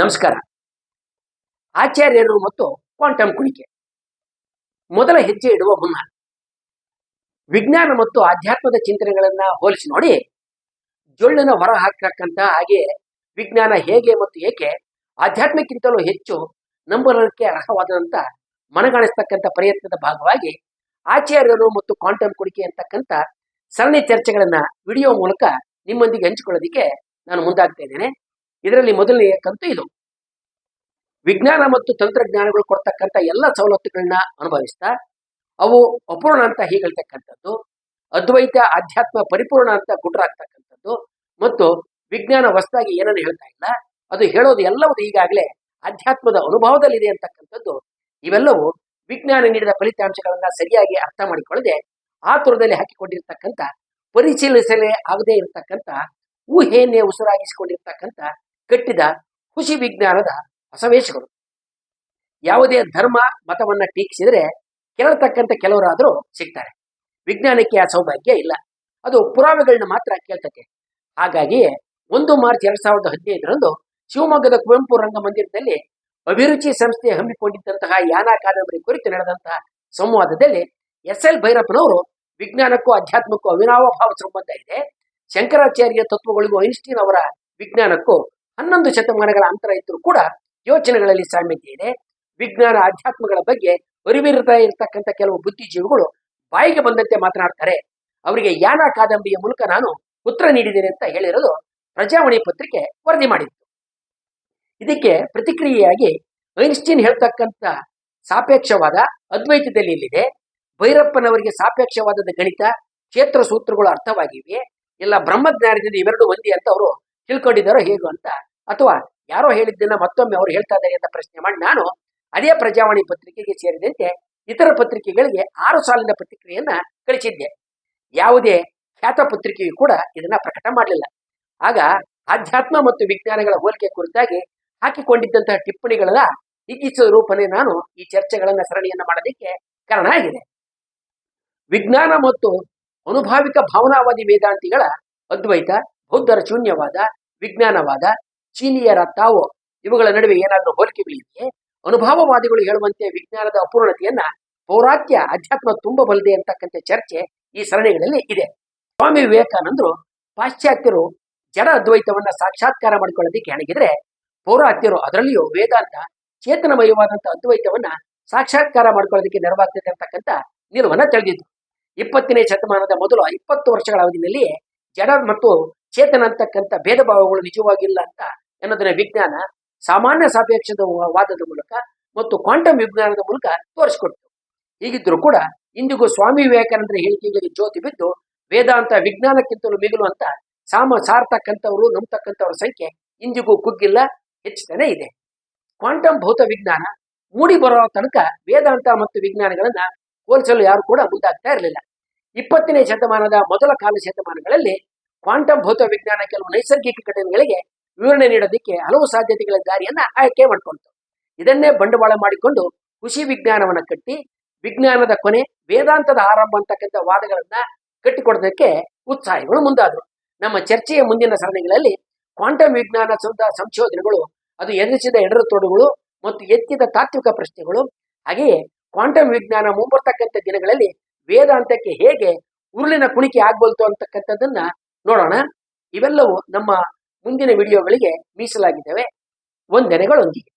ನಮಸ್ಕಾರ. ಆಚಾರ್ಯರು ಮತ್ತು ಕ್ವಾಂಟಮ್ ಕುಣಿಕೆ. ಮೊದಲ ಹೆಜ್ಜೆ ಇಡುವ ಮುನ್ನ ವಿಜ್ಞಾನ ಮತ್ತು ಆಧ್ಯಾತ್ಮದ ಚಿಂತನೆಗಳನ್ನ ಹೋಲಿಸಿ ನೋಡಿ. ಜೊಳ್ಳನ ಹೊರ ಹಾಕತಕ್ಕಂತ ಹಾಗೆ ವಿಜ್ಞಾನ ಹೇಗೆ ಮತ್ತು ಏಕೆ ಆಧ್ಯಾತ್ಮಕ್ಕಿಂತಲೂ ಹೆಚ್ಚು ನಂಬರಕ್ಕೆ ಅರ್ಹವಾದಂತ ಮನಗಾಣಿಸ್ತಕ್ಕಂಥ ಪ್ರಯತ್ನದ ಭಾಗವಾಗಿ ಆಚಾರ್ಯರು ಮತ್ತು ಕ್ವಾಂಟಮ್ ಕುಣಿಕೆ ಅಂತಕ್ಕಂಥ ಸರಣಿ ಚರ್ಚೆಗಳನ್ನ ವಿಡಿಯೋ ಮೂಲಕ ನಿಮ್ಮೊಂದಿಗೆ ಹಂಚಿಕೊಳ್ಳೋದಿಕ್ಕೆ ನಾನು ಮುಂದಾಗ್ತಾ ಇದ್ದೇನೆ. ಇದರಲ್ಲಿ ಮೊದಲನೆಯ ಕಂತು ಇದು. ವಿಜ್ಞಾನ ಮತ್ತು ತಂತ್ರಜ್ಞಾನಗಳು ಕೊಡ್ತಕ್ಕಂಥ ಎಲ್ಲ ಸವಲತ್ತುಗಳನ್ನ ಅನುಭವಿಸ್ತಾ, ಅವು ಅಪೂರ್ಣ ಅಂತ ಹೀಗಳ್ತಕ್ಕಂಥದ್ದು ಅದ್ವೈತ, ಆಧ್ಯಾತ್ಮ ಪರಿಪೂರ್ಣ ಅಂತ ಗುಡ್ರಾಗ್ತಕ್ಕಂಥದ್ದು ಮತ್ತು ವಿಜ್ಞಾನ ಹೊಸದಾಗಿ ಏನನ್ನು ಹೇಳ್ತಾ ಇಲ್ಲ, ಅದು ಹೇಳೋದು ಎಲ್ಲವೂ ಈಗಾಗಲೇ ಅಧ್ಯಾತ್ಮದ ಅನುಭವದಲ್ಲಿದೆ ಅಂತಕ್ಕಂಥದ್ದು. ಇವೆಲ್ಲವೂ ವಿಜ್ಞಾನ ನೀಡಿದ ಫಲಿತಾಂಶಗಳನ್ನ ಸರಿಯಾಗಿ ಅರ್ಥ ಮಾಡಿಕೊಳ್ಳದೆ ಆತುರದಲ್ಲಿ ಹಾಕಿಕೊಂಡಿರ್ತಕ್ಕಂಥ, ಪರಿಶೀಲಿಸಲೇ ಆಗದೇ ಇರತಕ್ಕಂಥ, ಊಹೆಯನ್ನೇ ಉಸಿರಾಗಿಸಿಕೊಂಡಿರ್ತಕ್ಕಂಥ ಕಟ್ಟಿದ ಖುಷಿ ವಿಜ್ಞಾನದ ಹೊಸವೇಶಗಳು ಯಾವುದೇ ಧರ್ಮ ಮತವನ್ನ ಟೀಕಿಸಿದ್ರೆ ಕೇಳತಕ್ಕಂಥ ಕೆಲವರಾದರೂ ಸಿಗ್ತಾರೆ. ವಿಜ್ಞಾನಕ್ಕೆ ಆ ಸೌಭಾಗ್ಯ ಇಲ್ಲ. ಅದು ಪುರಾವೆಗಳನ್ನ ಮಾತ್ರ ಕೇಳ್ತಕ್ಕೆ ಹಾಗಾಗಿ ಒಂದು ಮಾರ್ಚ್ ಎರಡ್ ಸಾವಿರದ ಹದಿನೈದರಂದು ಶಿವಮೊಗ್ಗದ ಕುವೆಂಪು ರಂಗಮಂದಿರದಲ್ಲಿ ಅಭಿರುಚಿ ಸಂಸ್ಥೆ ಹಮ್ಮಿಕೊಂಡಿದ್ದಂತಹ ಯಾನ ಕಾದಂಬರಿ ಕುರಿತು ನಡೆದಂತಹ ಸಂವಾದದಲ್ಲಿ ಎಸ್ ಎಲ್ ಭೈರಪ್ಪನವರು ವಿಜ್ಞಾನಕ್ಕೂ ಅಧ್ಯಾತ್ಮಕ್ಕೂ ಅವಿನಾವಭಾವ ಸಂಬಂಧ ಇದೆ. ಶಂಕರಾಚಾರ್ಯ ತತ್ವಗಳಿಗೂ ಐನ್ಸ್ಟೀನ್ ಅವರ ವಿಜ್ಞಾನಕ್ಕೂ ಹನ್ನೊಂದು ಶತಮಾನಗಳ ಅಂತರ ಇದ್ದರೂ ಕೂಡ ಯೋಚನೆಗಳಲ್ಲಿ ಸಾಮ್ಯತೆ ಇದೆ. ವಿಜ್ಞಾನ, ಅಧ್ಯಾತ್ಮಗಳ ಬಗ್ಗೆ ಅರಿವಿರತಾ ಇರತಕ್ಕಂಥ ಕೆಲವು ಬುದ್ಧಿಜೀವಿಗಳು ಬಾಯಿಗೆ ಬಂದಂತೆ ಮಾತನಾಡ್ತಾರೆ. ಅವರಿಗೆ ಯಾನ ಕಾದಂಬರಿಯ ಮೂಲಕ ನಾನು ಉತ್ತರ ನೀಡಿದ್ದೇನೆ ಅಂತ ಹೇಳಿರೋದು ಪ್ರಜಾವಾಣಿ ಪತ್ರಿಕೆ ವರದಿ ಮಾಡಿತ್ತು. ಇದಕ್ಕೆ ಪ್ರತಿಕ್ರಿಯೆಯಾಗಿ ಐನ್ಸ್ಟೀನ್ ಹೇಳ್ತಕ್ಕಂಥ ಸಾಪೇಕ್ಷವಾದ ಅದ್ವೈತದಲ್ಲಿ ಇಲ್ಲಿದೆ. ಭೈರಪ್ಪನವರಿಗೆ ಸಾಪೇಕ್ಷವಾದದ ಗಣಿತ, ಕ್ಷೇತ್ರ ಸೂತ್ರಗಳು ಅರ್ಥವಾಗಿವೆ. ಇಲ್ಲ ಬ್ರಹ್ಮಜ್ಞಾನದಿಂದ ಇವೆರಡು ಒಂದಿ ಅಂತ ಅವರು ತಿಳ್ಕೊಂಡಿದ್ದಾರೋ ಹೇಗೋ ಅಂತ ಅಥವಾ ಯಾರೋ ಹೇಳಿದ್ದನ್ನ ಮತ್ತೊಮ್ಮೆ ಅವರು ಹೇಳ್ತಾ ಇದ್ದಾರೆ ಅಂತ ಪ್ರಶ್ನೆ ಮಾಡಿ ನಾನು ಅದೇ ಪ್ರಜಾವಾಣಿ ಪತ್ರಿಕೆಗೆ ಸೇರಿದಂತೆ ಇತರ ಪತ್ರಿಕೆಗಳಿಗೆ ಆರು ಸಾಲಿನ ಪ್ರತಿಕ್ರಿಯೆಯನ್ನ ಕಳಿಸಿದ್ದೆ. ಯಾವುದೇ ಖ್ಯಾತ ಪತ್ರಿಕೆಯು ಕೂಡ ಇದನ್ನ ಪ್ರಕಟ ಮಾಡಲಿಲ್ಲ. ಆಗ ಆಧ್ಯಾತ್ಮ ಮತ್ತು ವಿಜ್ಞಾನಗಳ ಹೋಲಿಕೆ ಕುರಿತಾಗಿ ಹಾಕಿಕೊಂಡಿದ್ದಂತಹ ಟಿಪ್ಪಣಿಗಳ ಹಿಗ್ಗಿಸುವ ರೂಪನೇ ನಾನು ಈ ಚರ್ಚೆಗಳನ್ನ ಸರಣಿಯನ್ನ ಮಾಡೋದಕ್ಕೆ ಕಾರಣ ಆಗಿದೆ. ವಿಜ್ಞಾನ ಮತ್ತು ಅನುಭಾವಿಕ ಭಾವನಾವಾದಿ ವೇದಾಂತಿಗಳ ಅದ್ವೈತ, ಬೌದ್ಧರ ಶೂನ್ಯವಾದ, ವಿಜ್ಞಾನವಾದ ಚೀನಿಯರ ತಾವು ಇವುಗಳ ನಡುವೆ ಏನಾದರೂ ಹೋಲಿಕೆಗಳಿದೆಯೇ ಅನುಭವವಾದಿಗಳು ಹೇಳುವಂತೆ ವಿಜ್ಞಾನದ ಅಪೂರ್ಣತೆಯನ್ನ ಪೌರಾತ್ಯ ಅಧ್ಯಾತ್ಮ ತುಂಬಬಲ್ಲದೆ ಅಂತಕ್ಕಂಥ ಚರ್ಚೆ ಈ ಸರಣಿಗಳಲ್ಲಿ ಇದೆ. ಸ್ವಾಮಿ ವಿವೇಕಾನಂದರು ಪಾಶ್ಚಾತ್ಯರು ಜಡ ಅದ್ವೈತವನ್ನ ಸಾಕ್ಷಾತ್ಕಾರ ಮಾಡಿಕೊಳ್ಳೋದಕ್ಕೆ ಹೆಣಗಿದ್ರೆ ಪೌರಾತ್ಯರು ಅದರಲ್ಲಿಯೂ ವೇದಾಂತ ಚೇತನಮಯವಾದಂಥ ಅದ್ವೈತವನ್ನ ಸಾಕ್ಷಾತ್ಕಾರ ಮಾಡ್ಕೊಳ್ಳೋದಕ್ಕೆ ನೆರವಾಗ್ತದೆ ಅಂತಕ್ಕಂಥ ನಿಲುವನ್ನ ತಿಳಿದಿತ್ತು. ಇಪ್ಪತ್ತನೇ ಶತಮಾನದ ಮೊದಲು ಇಪ್ಪತ್ತು ವರ್ಷಗಳ ಅವಧಿಯಲ್ಲಿ ಜಡ ಮತ್ತು ಚೇತನ ಅಂತಕ್ಕಂಥ ಭೇದ ಭಾವಗಳು ನಿಜವಾಗಿಲ್ಲ ಅಂತ ಅನ್ನೋದನ್ನ ವಿಜ್ಞಾನ ಸಾಮಾನ್ಯ ಸಾಪೇಕ್ಷದ ವಾದದ ಮೂಲಕ ಮತ್ತು ಕ್ವಾಂಟಮ್ ವಿಜ್ಞಾನದ ಮೂಲಕ ತೋರಿಸಿಕೊಡ್ತು. ಹೀಗಿದ್ರೂ ಕೂಡ ಇಂದಿಗೂ ಸ್ವಾಮಿ ವಿವೇಕಾನಂದರ ಹೇಳಿಕೆಗಳಿಗೆ ಜ್ಯೋತಿ ಬಿದ್ದು ವೇದಾಂತ ವಿಜ್ಞಾನಕ್ಕಿಂತಲೂ ಮಿಗಿಲು ಅಂತ ಸಾಮ ಸಾರ್ತಕ್ಕಂಥವ್ರು ನಂಬತಕ್ಕಂಥವ್ರ ಸಂಖ್ಯೆ ಇಂದಿಗೂ ಕುಗ್ಗಿಲ್ಲ ಹೆಚ್ಚುತ್ತಾನೆ ಇದೆ. ಕ್ವಾಂಟಮ್ ಭೌತ ವಿಜ್ಞಾನ ಮೂಡಿ ಬರೋ ತನಕ ವೇದಾಂತ ಮತ್ತು ವಿಜ್ಞಾನಗಳನ್ನ ಹೋಲಿಸಲು ಯಾರು ಕೂಡ ಮುಂದಾಗ್ತಾ ಇರಲಿಲ್ಲ. ಇಪ್ಪತ್ತನೇ ಶತಮಾನದ ಮೊದಲ ಕಾಲ ಶತಮಾನಗಳಲ್ಲಿ ಕ್ವಾಂಟಮ್ ಭೌತ ವಿಜ್ಞಾನ ಕೆಲವು ನೈಸರ್ಗಿಕ ಘಟನೆಗಳಿಗೆ ವಿವರಣೆ ನೀಡೋದಕ್ಕೆ ಹಲವು ಸಾಧ್ಯತೆಗಳ ದಾರಿಯನ್ನ ಆಯ್ಕೆ ಮಾಡಿಕೊಳ್ತು ಇದನ್ನೇ ಬಂಡವಾಳ ಮಾಡಿಕೊಂಡು ಕೃಷಿ ವಿಜ್ಞಾನವನ್ನ ಕಟ್ಟಿ, ವಿಜ್ಞಾನದ ಕೊನೆ ವೇದಾಂತದ ಆರಂಭ ಅಂತಕ್ಕಂಥ ವಾದಗಳನ್ನ ಕಟ್ಟಿಕೊಡೋದಕ್ಕೆ ಉತ್ಸಾಹಿಗಳು ಮುಂದಾದರು. ನಮ್ಮ ಚರ್ಚೆಯ ಮುಂದಿನ ಸರಣಿಗಳಲ್ಲಿ ಕ್ವಾಂಟಮ್ ವಿಜ್ಞಾನ ಸಂಶೋಧನೆಗಳು, ಅದು ಎದುರಿಸಿದ ಎಡರುತೊಡುಗಳು ಮತ್ತು ಎತ್ತಿದ ತಾತ್ವಿಕ ಪ್ರಶ್ನೆಗಳು, ಹಾಗೆಯೇ ಕ್ವಾಂಟಮ್ ವಿಜ್ಞಾನ ಮುಂಬರ್ತಕ್ಕಂಥ ದಿನಗಳಲ್ಲಿ ವೇದಾಂತಕ್ಕೆ ಹೇಗೆ ಉರುಳಿನ ಕುಣಿಕೆ ಆಗ್ಬಲ್ತು ಅಂತಕ್ಕಂಥದ್ದನ್ನ ನೋಡೋಣ. ಇವೆಲ್ಲವೂ ನಮ್ಮ ಮುಂದಿನ ವಿಡಿಯೋಗಳಿಗೆ ಮೀಸಲಾಗಿದ್ದಾವೆ ವಂದನೆಗಳೊಂದಿಗೆ.